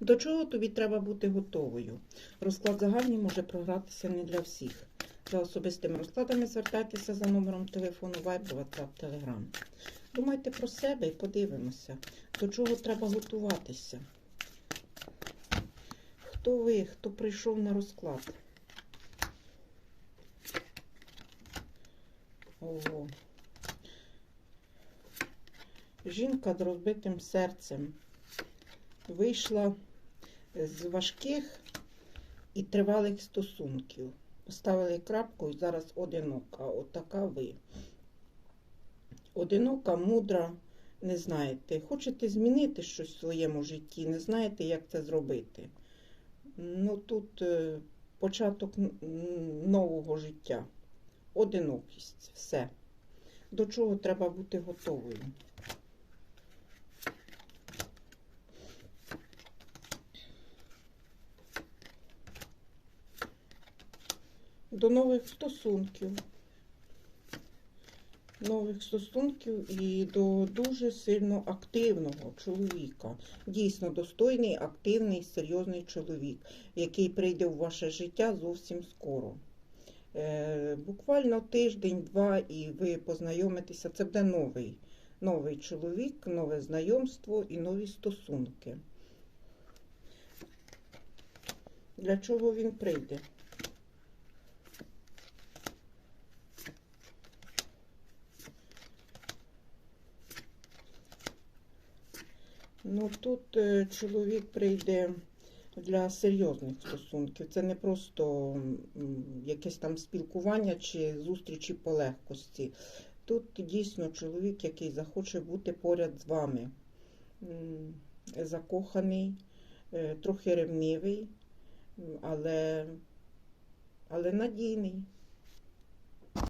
До чого тобі треба бути готовою? Розклад загальний може програтися не для всіх. За особистими розкладами звертайтеся за номером телефону Viber, WhatsApp, Telegram. Думайте про себе і подивимося, до чого треба готуватися. Хто ви, хто прийшов на розклад? Ого. Жінка з розбитим серцем вийшла з важких і тривалих стосунків. Поставили крапку і зараз одинока. Отака ви. Одинока, мудра, не знаєте. Хочете змінити щось в своєму житті, не знаєте, як це зробити. Ну тут е, початок нового життя. Одинокість. Все. До чого треба бути готовою. До нових стосунків. Нових стосунків і до дуже сильно активного чоловіка. Дійсно достойний, активний, серйозний чоловік, який прийде в ваше життя зовсім скоро. Е, буквально тиждень-два, і ви познайомитеся. Це буде новий, новий чоловік, нове знайомство і нові стосунки. Для чого він прийде? Ну тут е, чоловік прийде для серйозних стосунків. Це не просто якесь там спілкування чи зустрічі по легкості. Тут дійсно чоловік, який захоче бути поряд з вами. Закоханий, е, трохи ревнивий, але, але надійний.